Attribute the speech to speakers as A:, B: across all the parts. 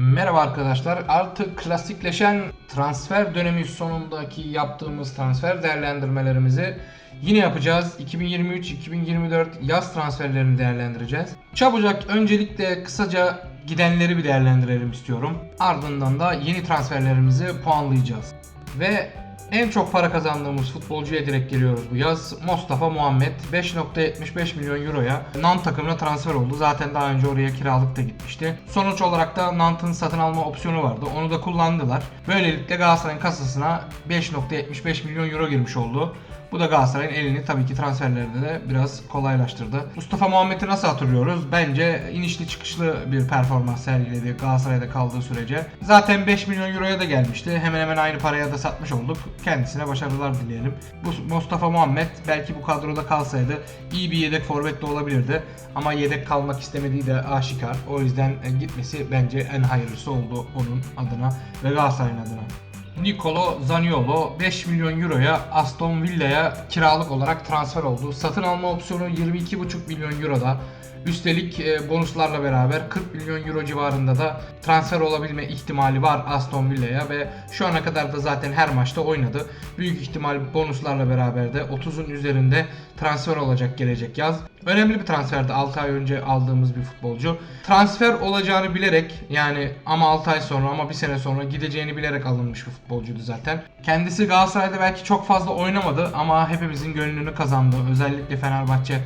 A: Merhaba arkadaşlar. Artık klasikleşen transfer dönemi sonundaki yaptığımız transfer değerlendirmelerimizi yine yapacağız. 2023-2024 yaz transferlerini değerlendireceğiz. Çabucak öncelikle kısaca gidenleri bir değerlendirelim istiyorum. Ardından da yeni transferlerimizi puanlayacağız. Ve en çok para kazandığımız futbolcuya direkt geliyoruz bu yaz. Mustafa Muhammed 5.75 milyon euroya Nant takımına transfer oldu. Zaten daha önce oraya kiralık da gitmişti. Sonuç olarak da Nant'ın satın alma opsiyonu vardı. Onu da kullandılar. Böylelikle Galatasaray'ın kasasına 5.75 milyon euro girmiş oldu. Bu da Galatasaray'ın elini tabii ki transferlerde de biraz kolaylaştırdı. Mustafa Muhammed'i nasıl hatırlıyoruz? Bence inişli çıkışlı bir performans sergiledi Galatasaray'da kaldığı sürece. Zaten 5 milyon euroya da gelmişti. Hemen hemen aynı paraya da satmış olduk. Kendisine başarılar dileyelim. Bu Mustafa Muhammed belki bu kadroda kalsaydı iyi bir yedek forvet de olabilirdi. Ama yedek kalmak istemediği de aşikar. O yüzden gitmesi bence en hayırlısı oldu onun adına ve Galatasaray'ın adına. Nicolo Zaniolo 5 milyon euroya Aston Villa'ya kiralık olarak transfer oldu. Satın alma opsiyonu 22,5 milyon euroda. Üstelik e, bonuslarla beraber 40 milyon euro civarında da transfer olabilme ihtimali var Aston Villa'ya ve şu ana kadar da zaten her maçta oynadı. Büyük ihtimal bonuslarla beraber de 30'un üzerinde transfer olacak gelecek yaz. Önemli bir transferdi 6 ay önce aldığımız bir futbolcu. Transfer olacağını bilerek yani ama 6 ay sonra ama bir sene sonra gideceğini bilerek alınmış bir futbolcuydu zaten. Kendisi Galatasaray'da belki çok fazla oynamadı ama hepimizin gönlünü kazandı. Özellikle Fenerbahçe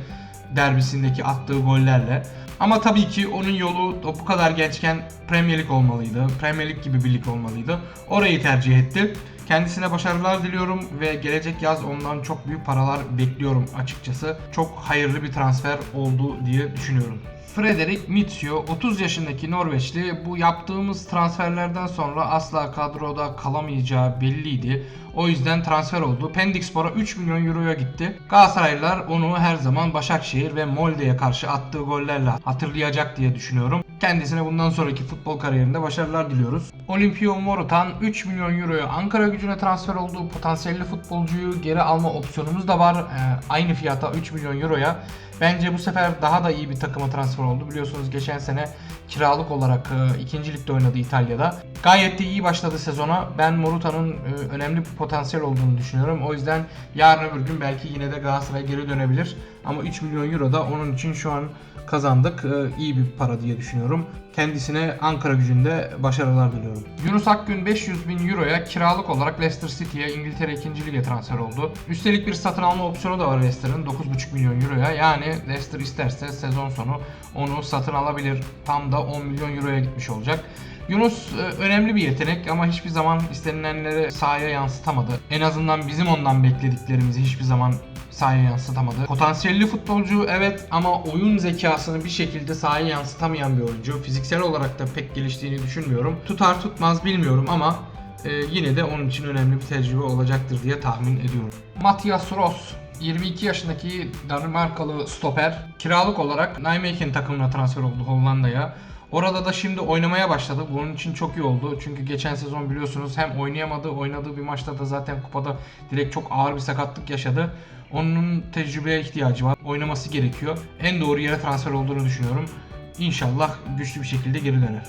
A: derbisindeki attığı gollerle. Ama tabii ki onun yolu o bu kadar gençken Premier Lig olmalıydı. Premier Lig gibi bir lig olmalıydı. Orayı tercih etti. Kendisine başarılar diliyorum ve gelecek yaz ondan çok büyük paralar bekliyorum açıkçası. Çok hayırlı bir transfer oldu diye düşünüyorum. Frederik Mitsio 30 yaşındaki Norveçli bu yaptığımız transferlerden sonra asla kadroda kalamayacağı belliydi. O yüzden transfer oldu. Pendikspor'a 3 milyon euroya gitti. Galatasaraylılar onu her zaman Başakşehir ve Molde'ye karşı attığı gollerle hatırlayacak diye düşünüyorum. Kendisine bundan sonraki futbol kariyerinde başarılar diliyoruz. Olimpio Morutan 3 milyon euroya Ankara gücüne transfer olduğu potansiyelli futbolcuyu geri alma opsiyonumuz da var. Ee, aynı fiyata 3 milyon euroya. Bence bu sefer daha da iyi bir takıma transfer oldu. Biliyorsunuz geçen sene kiralık olarak e, ikinci ligde oynadı İtalya'da. Gayet de iyi başladı sezona. Ben Moruta'nın e, önemli bir potansiyel olduğunu düşünüyorum. O yüzden yarın öbür gün belki yine de Galatasaray'a geri dönebilir. Ama 3 milyon euro da onun için şu an kazandık. E, iyi bir para diye düşünüyorum. Kendisine Ankara gücünde başarılar diliyorum. Yunus Akgün 500 bin euroya kiralık olarak Leicester City'ye İngiltere 2. Lige transfer oldu. Üstelik bir satın alma opsiyonu da var Leicester'ın 9,5 milyon euroya. Yani Leicester isterse sezon sonu onu satın alabilir. Tam da 10 milyon euroya gitmiş olacak. Yunus e, önemli bir yetenek ama hiçbir zaman istenilenleri sahaya yansıtamadı. En azından bizim ondan beklediklerimizi hiçbir zaman sahaya yansıtamadı. Potansiyelli futbolcu evet ama oyun zekasını bir şekilde sahaya yansıtamayan bir oyuncu. Fiziksel olarak da pek geliştiğini düşünmüyorum. Tutar tutmaz bilmiyorum ama e, yine de onun için önemli bir tecrübe olacaktır diye tahmin ediyorum. Matias Ross 22 yaşındaki Danimarkalı stoper kiralık olarak Nijmegen takımına transfer oldu Hollanda'ya. Orada da şimdi oynamaya başladı. Bunun için çok iyi oldu. Çünkü geçen sezon biliyorsunuz hem oynayamadı, oynadığı bir maçta da zaten kupada direkt çok ağır bir sakatlık yaşadı. Onun tecrübeye ihtiyacı var. Oynaması gerekiyor. En doğru yere transfer olduğunu düşünüyorum. İnşallah güçlü bir şekilde geri döner.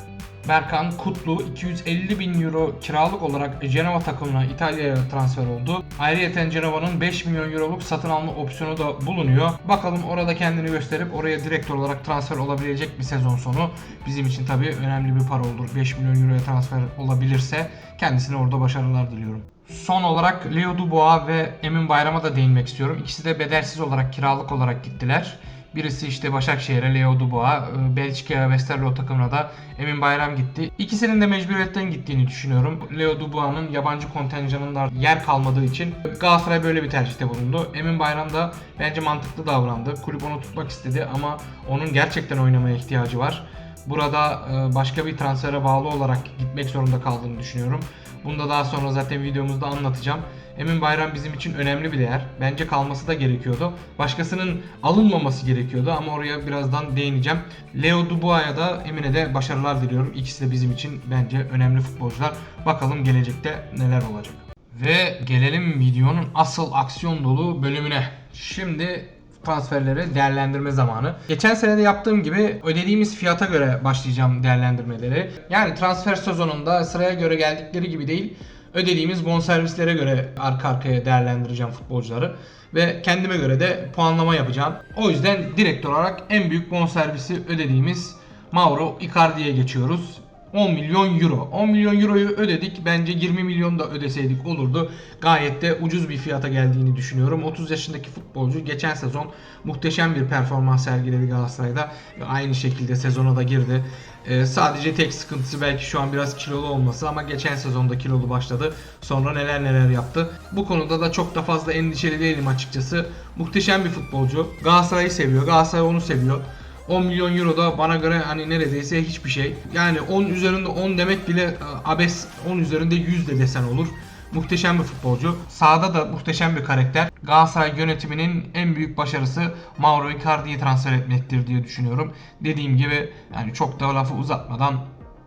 A: Berkan Kutlu 250 bin euro kiralık olarak Genova takımına İtalya'ya transfer oldu. Ayrıca Genova'nın 5 milyon euroluk satın alma opsiyonu da bulunuyor. Bakalım orada kendini gösterip oraya direkt olarak transfer olabilecek bir sezon sonu. Bizim için tabii önemli bir para olur. 5 milyon euroya transfer olabilirse kendisine orada başarılar diliyorum. Son olarak Leo Dubois ve Emin Bayram'a da değinmek istiyorum. İkisi de bedelsiz olarak kiralık olarak gittiler. Birisi işte Başakşehir'e Leo Dubois, e, Belçika'ya Westerlo takımına da Emin Bayram gitti. İkisinin de mecburiyetten gittiğini düşünüyorum. Leo Dubois'ın yabancı kontenjanında yer kalmadığı için Galatasaray böyle bir tercihte bulundu. Emin Bayram da bence mantıklı davrandı. Kulüp onu tutmak istedi ama onun gerçekten oynamaya ihtiyacı var. Burada e, başka bir transfere bağlı olarak gitmek zorunda kaldığını düşünüyorum. Bunu da daha sonra zaten videomuzda anlatacağım. Emin Bayram bizim için önemli bir değer. Bence kalması da gerekiyordu. Başkasının alınmaması gerekiyordu ama oraya birazdan değineceğim. Leo Dubois'a da Emin'e de başarılar diliyorum. İkisi de bizim için bence önemli futbolcular. Bakalım gelecekte neler olacak. Ve gelelim videonun asıl aksiyon dolu bölümüne. Şimdi transferleri değerlendirme zamanı. Geçen sene de yaptığım gibi ödediğimiz fiyata göre başlayacağım değerlendirmeleri. Yani transfer sezonunda sıraya göre geldikleri gibi değil, ödediğimiz bonservislere göre arka arkaya değerlendireceğim futbolcuları ve kendime göre de puanlama yapacağım. O yüzden direkt olarak en büyük bonservisi ödediğimiz Mauro Icardi'ye geçiyoruz. 10 milyon euro. 10 milyon euroyu ödedik. Bence 20 milyon da ödeseydik olurdu. Gayet de ucuz bir fiyata geldiğini düşünüyorum. 30 yaşındaki futbolcu geçen sezon muhteşem bir performans sergiledi Galatasaray'da. Aynı şekilde sezona da girdi. Ee, sadece tek sıkıntısı belki şu an biraz kilolu olması ama geçen sezonda kilolu başladı. Sonra neler neler yaptı. Bu konuda da çok da fazla endişeli değilim açıkçası. Muhteşem bir futbolcu. Galatasaray'ı seviyor. Galatasaray onu seviyor. 10 milyon euro da bana göre hani neredeyse hiçbir şey. Yani 10 üzerinde 10 demek bile e, abes 10 üzerinde 100 de desen olur. Muhteşem bir futbolcu. Sahada da muhteşem bir karakter. Galatasaray yönetiminin en büyük başarısı Mauro Icardi'yi transfer etmektir diye düşünüyorum. Dediğim gibi yani çok da lafı uzatmadan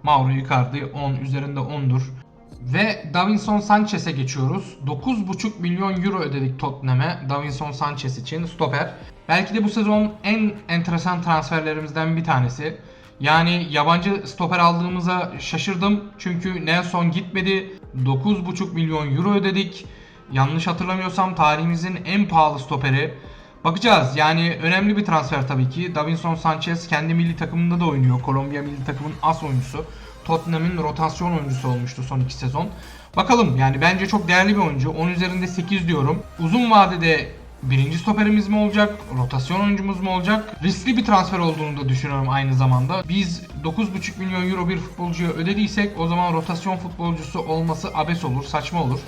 A: Mauro Icardi 10 üzerinde 10'dur. Ve Davinson Sanchez'e geçiyoruz. 9,5 milyon euro ödedik Tottenham'e Davinson Sanchez için stoper. Belki de bu sezon en enteresan transferlerimizden bir tanesi. Yani yabancı stoper aldığımıza şaşırdım. Çünkü Nelson gitmedi. 9,5 milyon euro ödedik. Yanlış hatırlamıyorsam tarihimizin en pahalı stoperi. Bakacağız. Yani önemli bir transfer tabii ki. Davinson Sanchez kendi milli takımında da oynuyor. Kolombiya milli takımın as oyuncusu. Tottenham'ın rotasyon oyuncusu olmuştu son iki sezon. Bakalım yani bence çok değerli bir oyuncu. 10 üzerinde 8 diyorum. Uzun vadede birinci stoperimiz mi olacak? Rotasyon oyuncumuz mu olacak? Riskli bir transfer olduğunu da düşünüyorum aynı zamanda. Biz 9,5 milyon euro bir futbolcuya ödediysek o zaman rotasyon futbolcusu olması abes olur, saçma olur.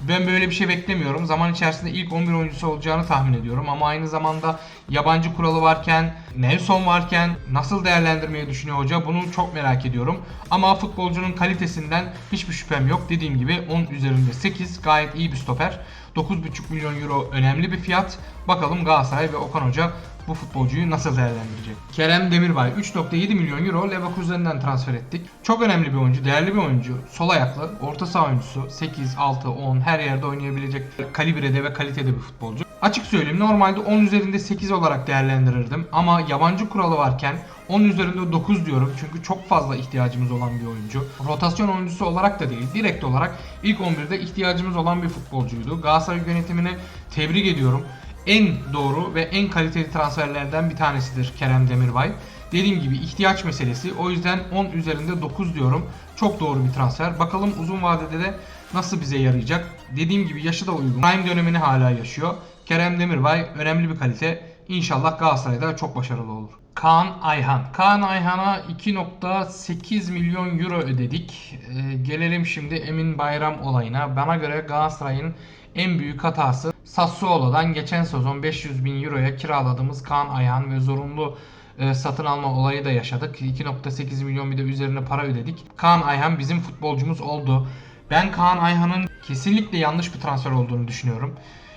A: Ben böyle bir şey beklemiyorum. Zaman içerisinde ilk 11 oyuncusu olacağını tahmin ediyorum. Ama aynı zamanda yabancı kuralı varken, Nelson varken nasıl değerlendirmeyi düşünüyor hoca bunu çok merak ediyorum. Ama futbolcunun kalitesinden hiçbir şüphem yok. Dediğim gibi 10 üzerinde 8 gayet iyi bir stoper. 9,5 milyon euro önemli bir fiyat. Bakalım Galatasaray ve Okan Hoca bu futbolcuyu nasıl değerlendirecek? Kerem Demirbay 3.7 milyon euro Leverkusen'den transfer ettik. Çok önemli bir oyuncu, değerli bir oyuncu. Sol ayaklı, orta saha oyuncusu. 8, 6, 10 her yerde oynayabilecek kalibrede ve kalitede bir futbolcu. Açık söyleyeyim normalde 10 üzerinde 8 olarak değerlendirirdim ama yabancı kuralı varken 10 üzerinde 9 diyorum çünkü çok fazla ihtiyacımız olan bir oyuncu. Rotasyon oyuncusu olarak da değil, direkt olarak ilk 11'de ihtiyacımız olan bir futbolcuydu. Galatasaray yönetimini tebrik ediyorum en doğru ve en kaliteli transferlerden bir tanesidir Kerem Demirbay. Dediğim gibi ihtiyaç meselesi. O yüzden 10 üzerinde 9 diyorum. Çok doğru bir transfer. Bakalım uzun vadede de nasıl bize yarayacak. Dediğim gibi yaşı da uygun. Prime dönemini hala yaşıyor. Kerem Demirbay önemli bir kalite. İnşallah Galatasaray'da çok başarılı olur. Kaan Ayhan. Kaan Ayhan'a 2.8 milyon euro ödedik. Ee, gelelim şimdi Emin Bayram olayına. Bana göre Galatasaray'ın en büyük hatası Sassuolo'dan geçen sezon 500 bin euroya kiraladığımız Kaan Ayhan ve zorunlu e, satın alma olayı da yaşadık. 2.8 milyon bir de üzerine para ödedik. Kaan Ayhan bizim futbolcumuz oldu. Ben Kaan Ayhan'ın kesinlikle yanlış bir transfer olduğunu düşünüyorum.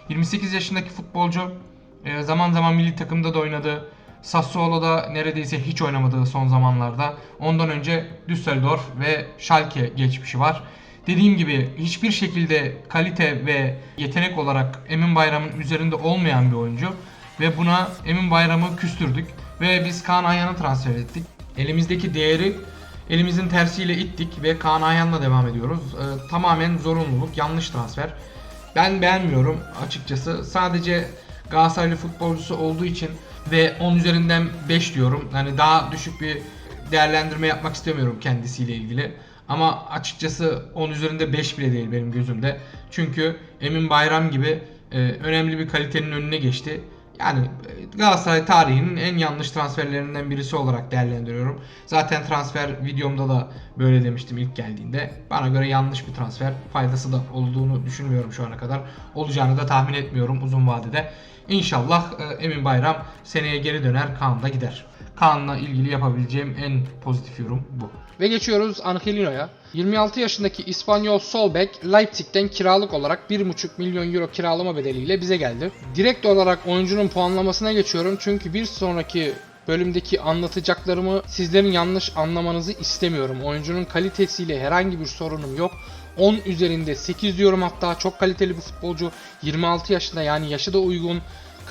A: 28 yaşındaki futbolcu e, zaman zaman milli takımda da oynadı. Sassuolo'da neredeyse hiç oynamadığı son zamanlarda. Ondan önce Düsseldorf ve Schalke geçmişi var. Dediğim gibi hiçbir şekilde kalite ve yetenek olarak Emin Bayram'ın üzerinde olmayan bir oyuncu. Ve buna Emin Bayram'ı küstürdük. Ve biz Kaan Ayhan'ı transfer ettik. Elimizdeki değeri elimizin tersiyle ittik ve Kaan Ayhan'la devam ediyoruz. Ee, tamamen zorunluluk, yanlış transfer. Ben beğenmiyorum açıkçası. Sadece Galatasaraylı futbolcusu olduğu için ve 10 üzerinden 5 diyorum. Yani daha düşük bir değerlendirme yapmak istemiyorum kendisiyle ilgili. Ama açıkçası 10 üzerinde 5 bile değil benim gözümde. Çünkü Emin Bayram gibi e, önemli bir kalitenin önüne geçti. Yani e, Galatasaray tarihinin en yanlış transferlerinden birisi olarak değerlendiriyorum. Zaten transfer videomda da böyle demiştim ilk geldiğinde. Bana göre yanlış bir transfer. Faydası da olduğunu düşünmüyorum şu ana kadar. Olacağını da tahmin etmiyorum uzun vadede. İnşallah e, Emin Bayram seneye geri döner, Kaan gider. Kaan'la ilgili yapabileceğim en pozitif yorum bu.
B: Ve geçiyoruz Angelino'ya. 26 yaşındaki İspanyol sol bek Leipzig'ten kiralık olarak 1,5 milyon euro kiralama bedeliyle bize geldi. Direkt olarak oyuncunun puanlamasına geçiyorum çünkü bir sonraki bölümdeki anlatacaklarımı sizlerin yanlış anlamanızı istemiyorum. Oyuncunun kalitesiyle herhangi bir sorunum yok. 10 üzerinde 8 diyorum hatta çok kaliteli bir futbolcu. 26 yaşında yani yaşı da uygun.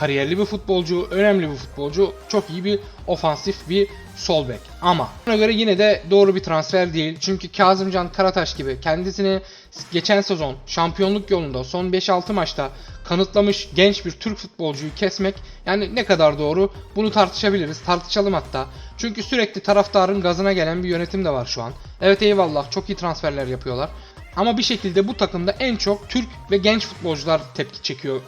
B: Kariyerli bir futbolcu, önemli bir futbolcu, çok iyi bir ofansif bir sol bek. Ama buna göre yine de doğru bir transfer değil. Çünkü Kazımcan Karataş gibi kendisini geçen sezon şampiyonluk yolunda son 5-6 maçta kanıtlamış genç bir Türk futbolcuyu kesmek yani ne kadar doğru bunu tartışabiliriz. Tartışalım hatta. Çünkü sürekli taraftarın gazına gelen bir yönetim de var şu an. Evet eyvallah çok iyi transferler yapıyorlar. Ama bir şekilde bu takımda en çok Türk ve genç futbolcular tepki çekiyor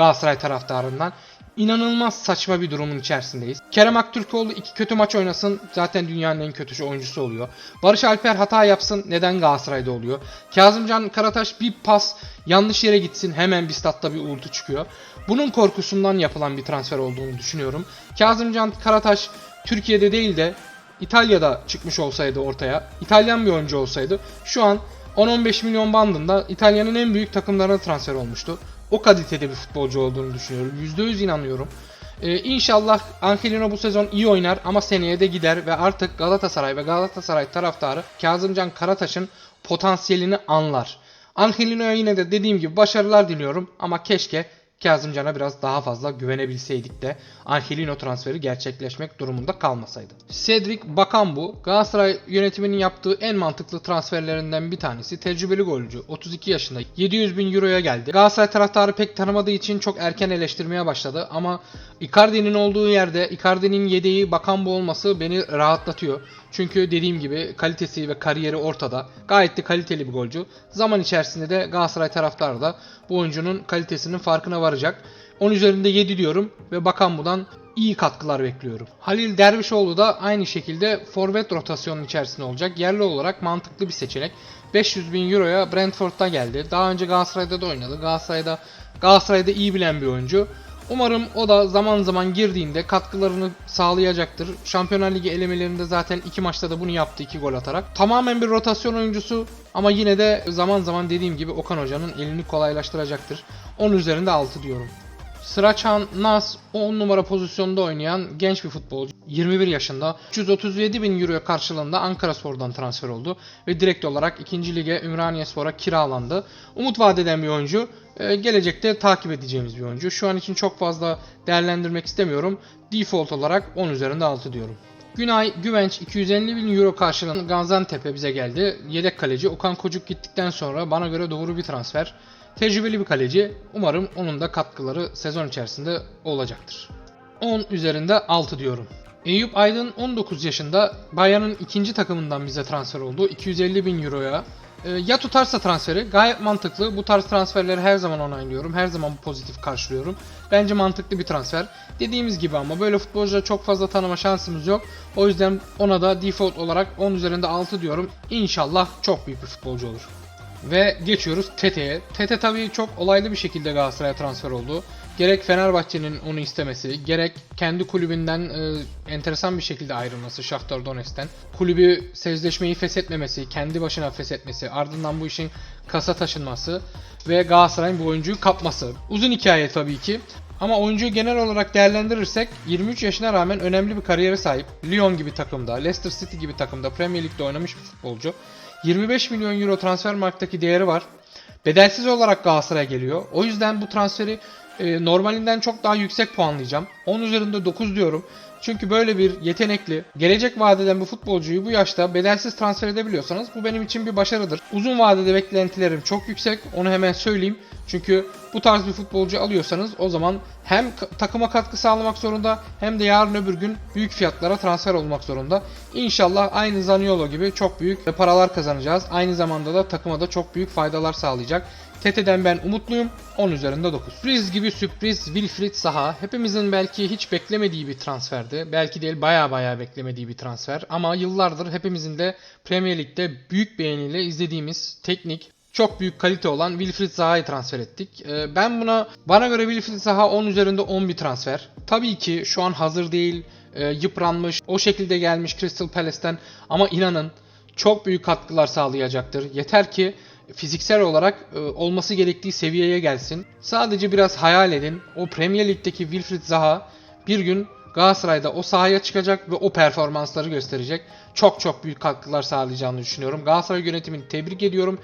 B: Galatasaray taraftarından. İnanılmaz saçma bir durumun içerisindeyiz. Kerem Aktürkoğlu iki kötü maç oynasın zaten dünyanın en kötü oyuncusu oluyor. Barış Alper hata yapsın neden Galatasaray'da oluyor. Kazımcan Karataş bir pas yanlış yere gitsin hemen bir statta bir uğultu çıkıyor. Bunun korkusundan yapılan bir transfer olduğunu düşünüyorum. Kazımcan Karataş Türkiye'de değil de İtalya'da çıkmış olsaydı ortaya, İtalyan bir oyuncu olsaydı şu an 10-15 milyon bandında İtalya'nın en büyük takımlarına transfer olmuştu. O kalitede bir futbolcu olduğunu düşünüyorum. %100 inanıyorum. Ee, inşallah Angelino bu sezon iyi oynar ama seneye de gider ve artık Galatasaray ve Galatasaray taraftarı Kazımcan Karataş'ın potansiyelini anlar. Angelino'ya yine de dediğim gibi başarılar diliyorum ama keşke Kazımcan'a biraz daha fazla güvenebilseydik de Angelino transferi gerçekleşmek durumunda kalmasaydı. Cedric Bakambu Galatasaray yönetiminin yaptığı en mantıklı transferlerinden bir tanesi. Tecrübeli golcü 32 yaşında 700 bin euroya geldi. Galatasaray taraftarı pek tanımadığı için çok erken eleştirmeye başladı ama Icardi'nin olduğu yerde Icardi'nin yedeği Bakambu olması beni rahatlatıyor. Çünkü dediğim gibi kalitesi ve kariyeri ortada. Gayet de kaliteli bir golcü. Zaman içerisinde de Galatasaray taraftarı da bu oyuncunun kalitesinin farkına varacak. 10 üzerinde 7 diyorum ve Bakambu'dan iyi katkılar bekliyorum. Halil Dervişoğlu da aynı şekilde forvet rotasyonun içerisinde olacak. Yerli olarak mantıklı bir seçenek. 500 bin euroya Brentford'da geldi. Daha önce Galatasaray'da da oynadı. Galatasaray'da Galatasaray'da iyi bilen bir oyuncu. Umarım o da zaman zaman girdiğinde katkılarını sağlayacaktır. Şampiyonlar Ligi elemelerinde zaten iki maçta da bunu yaptı iki gol atarak. Tamamen bir rotasyon oyuncusu ama yine de zaman zaman dediğim gibi Okan Hoca'nın elini kolaylaştıracaktır. 10 üzerinde 6 diyorum. Sıraçan Nas 10 numara pozisyonda oynayan genç bir futbolcu. 21 yaşında 337 bin euro karşılığında Ankara Spor'dan transfer oldu ve direkt olarak 2. lige Ümraniye Spor'a kiralandı. Umut vadeden bir oyuncu. Ee, gelecekte takip edeceğimiz bir oyuncu. Şu an için çok fazla değerlendirmek istemiyorum. Default olarak 10 üzerinde 6 diyorum. Günay Güvenç 250 bin euro karşılığında Gaziantep'e bize geldi. Yedek kaleci Okan Kocuk gittikten sonra bana göre doğru bir transfer. Tecrübeli bir kaleci. Umarım onun da katkıları sezon içerisinde olacaktır. 10 üzerinde 6 diyorum. Eyüp Aydın 19 yaşında Bayern'in ikinci takımından bize transfer oldu. 250 bin euroya. Ee, ya tutarsa transferi gayet mantıklı. Bu tarz transferleri her zaman onaylıyorum. Her zaman pozitif karşılıyorum. Bence mantıklı bir transfer. Dediğimiz gibi ama böyle futbolcuları çok fazla tanıma şansımız yok. O yüzden ona da default olarak 10 üzerinde 6 diyorum. İnşallah çok büyük bir futbolcu olur. Ve geçiyoruz Tete'ye. Tete tabii çok olaylı bir şekilde Galatasaray'a transfer oldu. Gerek Fenerbahçe'nin onu istemesi, gerek kendi kulübünden e, enteresan bir şekilde ayrılması Shakhtar Donetsk'ten. Kulübü sözleşmeyi feshetmemesi, kendi başına feshetmesi, ardından bu işin kasa taşınması ve Galatasaray'ın bu oyuncuyu kapması. Uzun hikaye tabii ki. Ama oyuncuyu genel olarak değerlendirirsek 23 yaşına rağmen önemli bir kariyere sahip. Lyon gibi takımda, Leicester City gibi takımda Premier Lig'de oynamış bir futbolcu. 25 milyon euro transfer marktaki değeri var. Bedelsiz olarak Galatasaray'a geliyor. O yüzden bu transferi e, normalinden çok daha yüksek puanlayacağım. 10 üzerinde 9 diyorum. Çünkü böyle bir yetenekli, gelecek vadeden bir futbolcuyu bu yaşta bedelsiz transfer edebiliyorsanız bu benim için bir başarıdır. Uzun vadede beklentilerim çok yüksek. Onu hemen söyleyeyim. Çünkü bu tarz bir futbolcu alıyorsanız o zaman hem takıma katkı sağlamak zorunda hem de yarın öbür gün büyük fiyatlara transfer olmak zorunda. İnşallah aynı Zaniolo gibi çok büyük paralar kazanacağız. Aynı zamanda da takıma da çok büyük faydalar sağlayacak. Tete'den ben umutluyum. 10 üzerinde 9. Sürpriz gibi sürpriz Wilfried Zaha. Hepimizin belki hiç beklemediği bir transferdi. Belki değil baya baya beklemediği bir transfer. Ama yıllardır hepimizin de Premier Lig'de büyük beğeniyle izlediğimiz teknik, çok büyük kalite olan Wilfried Zaha'yı transfer ettik. Ee, Ben buna bana göre Wilfried Zaha 10 üzerinde 10 bir transfer. Tabii ki şu an hazır değil, e, yıpranmış, o şekilde gelmiş Crystal Palace'ten ama inanın çok büyük katkılar sağlayacaktır. Yeter ki fiziksel olarak e, olması gerektiği seviyeye gelsin. Sadece biraz hayal edin. O Premier Lig'deki Wilfried Zaha bir gün Galatasaray'da o sahaya çıkacak ve o performansları gösterecek. Çok çok büyük katkılar sağlayacağını düşünüyorum. Galatasaray yönetimini tebrik ediyorum.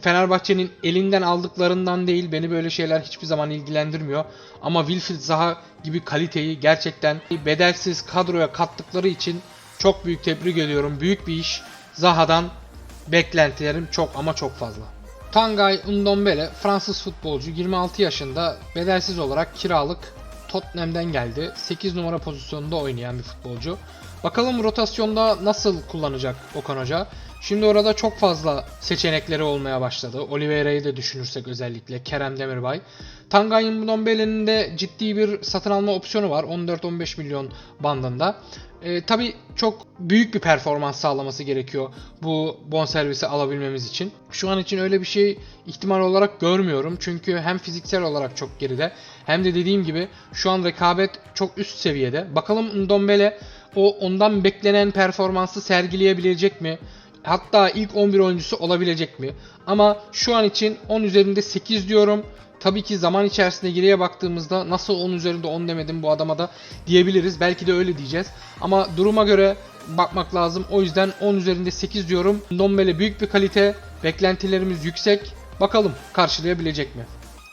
B: Fenerbahçe'nin elinden aldıklarından değil. Beni böyle şeyler hiçbir zaman ilgilendirmiyor. Ama Wilfried Zaha gibi kaliteyi gerçekten bedelsiz kadroya kattıkları için çok büyük tebrik ediyorum. Büyük bir iş. Zaha'dan beklentilerim çok ama çok fazla. Tangay Ndombele Fransız futbolcu 26 yaşında bedelsiz olarak kiralık Tottenham'den geldi. 8 numara pozisyonunda oynayan bir futbolcu. Bakalım rotasyonda nasıl kullanacak Okan Hoca. Şimdi orada çok fazla seçenekleri olmaya başladı. Oliveira'yı da düşünürsek özellikle Kerem Demirbay. Tangay Ndombele'nin de ciddi bir satın alma opsiyonu var. 14-15 milyon bandında. E, tabii çok büyük bir performans sağlaması gerekiyor bu bonservisi alabilmemiz için. Şu an için öyle bir şey ihtimal olarak görmüyorum. Çünkü hem fiziksel olarak çok geride hem de dediğim gibi şu an rekabet çok üst seviyede. Bakalım Ndombele o ondan beklenen performansı sergileyebilecek mi? Hatta ilk 11 oyuncusu olabilecek mi? Ama şu an için 10 üzerinde 8 diyorum. Tabii ki zaman içerisinde geriye baktığımızda nasıl 10 üzerinde 10 demedim bu adama da diyebiliriz. Belki de öyle diyeceğiz. Ama duruma göre bakmak lazım. O yüzden 10 üzerinde 8 diyorum. Ndombele büyük bir kalite. Beklentilerimiz yüksek. Bakalım karşılayabilecek mi?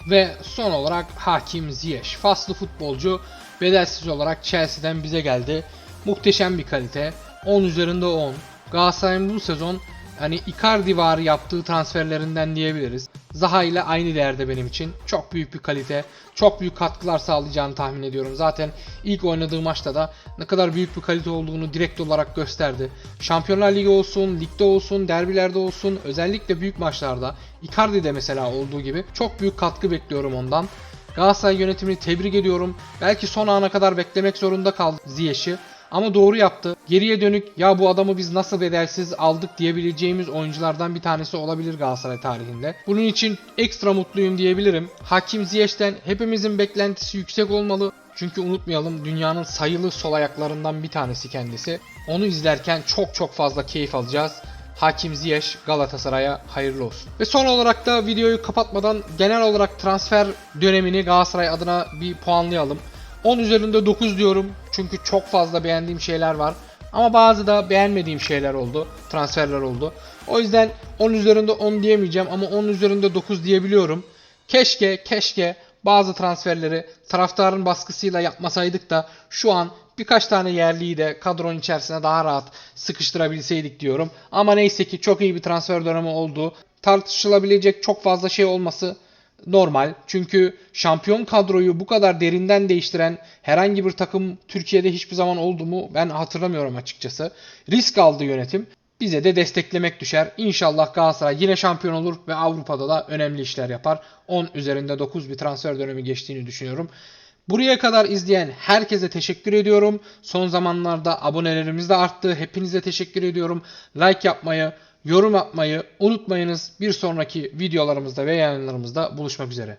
B: Ve son olarak Hakim Ziyech. Faslı futbolcu. Bedelsiz olarak Chelsea'den bize geldi. Muhteşem bir kalite. 10 üzerinde 10. Galatasaray'ın bu sezon hani Icardi varı yaptığı transferlerinden diyebiliriz. Zaha ile aynı değerde benim için. Çok büyük bir kalite, çok büyük katkılar sağlayacağını tahmin ediyorum. Zaten ilk oynadığı maçta da ne kadar büyük bir kalite olduğunu direkt olarak gösterdi. Şampiyonlar Ligi olsun, ligde olsun, derbilerde olsun, özellikle büyük maçlarda Icardi'de mesela olduğu gibi çok büyük katkı bekliyorum ondan. Galatasaray yönetimini tebrik ediyorum. Belki son ana kadar beklemek zorunda kaldı Ziyech'i. Ama doğru yaptı. Geriye dönük ya bu adamı biz nasıl bedelsiz aldık diyebileceğimiz oyunculardan bir tanesi olabilir Galatasaray tarihinde. Bunun için ekstra mutluyum diyebilirim. Hakim Ziyech'ten hepimizin beklentisi yüksek olmalı. Çünkü unutmayalım dünyanın sayılı sol ayaklarından bir tanesi kendisi. Onu izlerken çok çok fazla keyif alacağız. Hakim Ziyech Galatasaray'a hayırlı olsun. Ve son olarak da videoyu kapatmadan genel olarak transfer dönemini Galatasaray adına bir puanlayalım. 10 üzerinde 9 diyorum. Çünkü çok fazla beğendiğim şeyler var. Ama bazı da beğenmediğim şeyler oldu. Transferler oldu. O yüzden 10 üzerinde 10 diyemeyeceğim ama 10 üzerinde 9 diyebiliyorum. Keşke keşke bazı transferleri taraftarın baskısıyla yapmasaydık da şu an birkaç tane yerliyi de kadronun içerisine daha rahat sıkıştırabilseydik diyorum. Ama neyse ki çok iyi bir transfer dönemi oldu. Tartışılabilecek çok fazla şey olması normal. Çünkü şampiyon kadroyu bu kadar derinden değiştiren herhangi bir takım Türkiye'de hiçbir zaman oldu mu ben hatırlamıyorum açıkçası. Risk aldı yönetim. Bize de desteklemek düşer. İnşallah Galatasaray yine şampiyon olur ve Avrupa'da da önemli işler yapar. 10 üzerinde 9 bir transfer dönemi geçtiğini düşünüyorum. Buraya kadar izleyen herkese teşekkür ediyorum. Son zamanlarda abonelerimiz de arttı. Hepinize teşekkür ediyorum. Like yapmayı, yorum yapmayı unutmayınız. Bir sonraki videolarımızda ve yayınlarımızda buluşmak üzere.